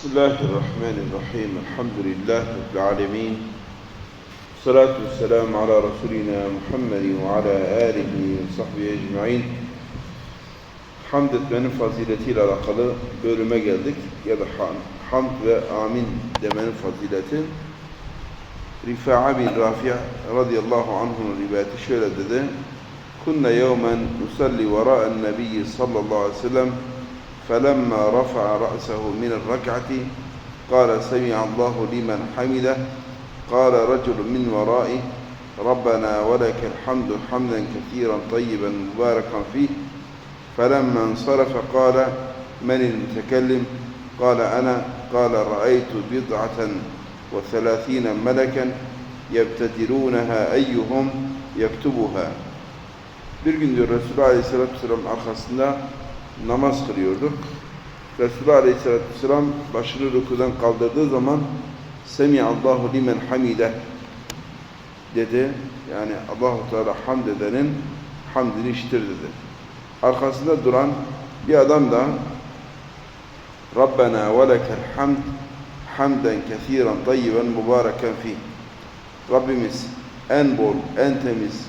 بسم الله الرحمن الرحيم الحمد لله رب العالمين الصلاة والسلام على رسولنا محمد وعلى آله وصحبه ecmaîn Hamd etmenin faziletiyle alakalı bölüme geldik. Ya da ham- hamd ve amin demenin fazileti. Rifa'a bin Rafi' radıyallahu anh'un rivayeti şöyle dedi. Kunna yevmen nusalli vera'en nebiyyi sallallahu aleyhi ve sellem فلما رفع رأسه من الركعة قال سمع الله لمن حمده. قال رجل من ورائه ربنا ولك الحمد حمدا كثيرا طيبا مباركا فيه. فلما انصرف قال من المتكلم؟ قال أنا. قال رأيت بضعة وثلاثين ملكا يبتدرونها أيهم يكتبها. Bir gün diyor Resulullah Aleyhisselatü Vesselam arkasında namaz kılıyordu. Resulullah Aleyhisselatü Vesselam başını rükudan kaldırdığı zaman Semiyallahu limen hamide dedi. Yani Allahu Teala hamd edenin hamdini işitir dedi. Arkasında duran bir adam da Rabbena ve lekel hamd hamden kesiren tayyiben mübareken fih. Rabbimiz en bol, en temiz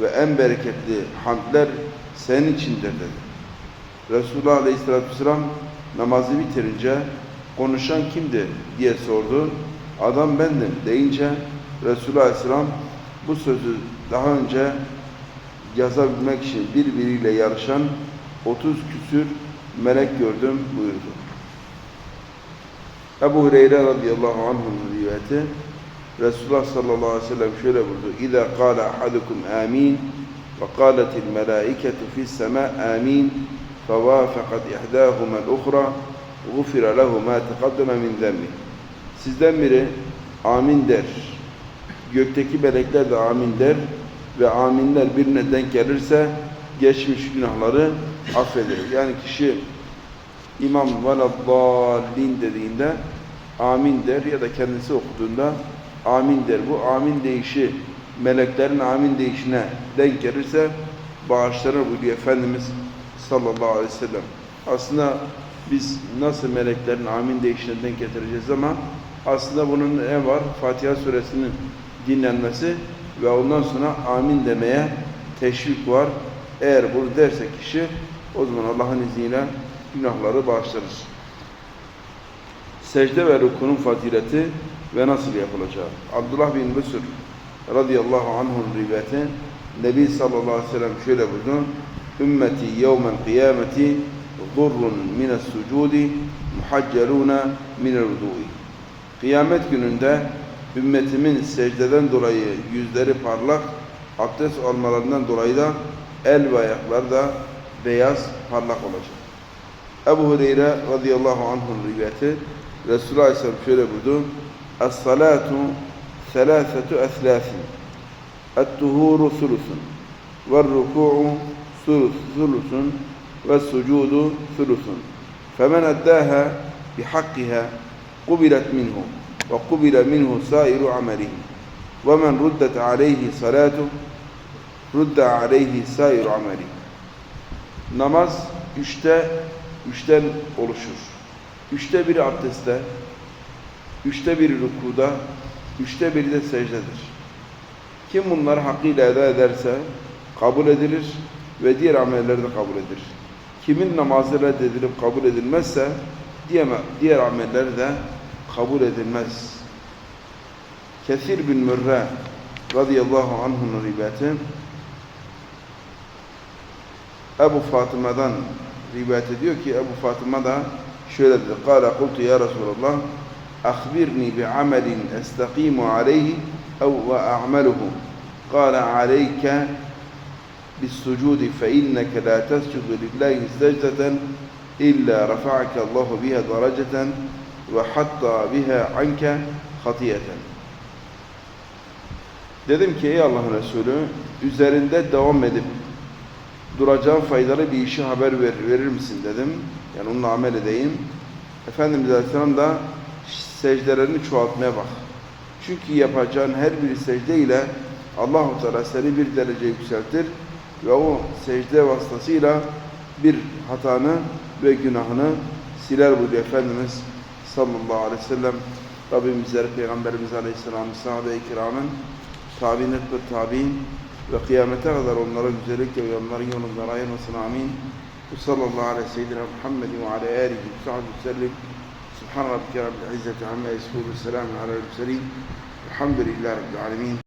ve en bereketli hamdler senin içindir dedi. Resulullah Aleyhisselatü Vesselam namazı bitirince konuşan kimdi diye sordu. Adam bendim deyince Resulullah Aleyhisselam bu sözü daha önce yazabilmek için birbiriyle yarışan 30 küsür melek gördüm buyurdu. Ebu Hureyre radıyallahu anh'ın rivayeti Resulullah sallallahu aleyhi ve sellem şöyle buyurdu. İza kâle ahadukum amin ve kâletil melâiketu fis semâ amin فَوَافَقَتْ اِحْدَاهُمَا الْاُخْرَى غُفِرَ لَهُ مَا تَقَدَّمَ مِنْ ذَنْبِ Sizden biri amin der. Gökteki melekler de amin der ve aminler birine denk gelirse geçmiş günahları affedilir. Yani kişi İmam veladdallin dediğinde amin der ya da kendisi okuduğunda amin der. Bu amin deyişi meleklerin amin deyişine denk gelirse bağışlanır buyuruyor Efendimiz sallallahu aleyhi ve sellem. Aslında biz nasıl meleklerin amin deyişine denk getireceğiz ama aslında bunun ne var? Fatiha suresinin dinlenmesi ve ondan sonra amin demeye teşvik var. Eğer bunu derse kişi o zaman Allah'ın izniyle günahları bağışlarız. Secde ve rukunun fazileti ve nasıl yapılacağı. Abdullah bin Müsür radıyallahu anh'un rivayeti Nebi sallallahu aleyhi ve sellem şöyle buyurdu. Ümmeti yevmel kıyameti zurrun mines sucudi muhacceluna minel vudu'i. Kıyamet gününde ümmetimin secdeden dolayı yüzleri parlak, abdest almalarından dolayı da el ve ayakları da beyaz parlak olacak. Ebu Hureyre radıyallahu anh'ın rivayeti Resulullah Aleyhisselam şöyle buyurdu. Es-salatu selâsetu eslâsin. Et-tuhuru sulusun sulusun ve sucudu sulusun. Femen eddaha bihakkiha kubilet minhu ve kubile minhu sairu amelihi. Ve men ruddet aleyhi salatu rudde aleyhi sairu amelihi. Namaz üçte üçten oluşur. Üçte biri abdeste, üçte biri rükuda, üçte biri de secdedir. Kim bunları hakkıyla eda ederse kabul edilir ve diğer ameller de kabul edilir. Kimin namazı reddedilip kabul edilmezse diğer, ameller de kabul edilmez. Kesir bin Mürre radıyallahu anh'ın rivayeti Ebu Fatıma'dan rivayet ediyor ki Ebu Fatıma da şöyle dedi. Kale kultu ya Resulallah akhbirni bi amelin estakimu aleyhi ev ve a'meluhu. Kale aleyke بالسجود فإنك لا تسجد لله سجدة إلا رفعك الله بها درجة وحط بها عنك خطيئة Dedim ki ey Allah'ın Resulü üzerinde devam edip duracağım faydalı bir işi haber ver, verir misin dedim. Yani onunla amel edeyim. Efendimiz Aleyhisselam da secdelerini çoğaltmaya bak. Çünkü yapacağın her bir secde ile Allah-u Teala seni bir derece yükseltir ve o secde vasıtasıyla bir hatanı ve günahını siler buyuruyor Efendimiz sallallahu aleyhi ve sellem Rabbim bizleri Peygamberimiz Aleyhisselam'ın sahabe-i kiramın tabi'in ve tabi'in ve kıyamete kadar onlara güzellikle ve onların yolundan ayırmasın amin. Ve sallallahu aleyhi ve seyyidina Muhammedin ve ala alihi ve sahbihi sellem. Subhan rabbike rabbil izzeti amma yasifun ve selamun alel murselin. Elhamdülillahi rabbil alemin.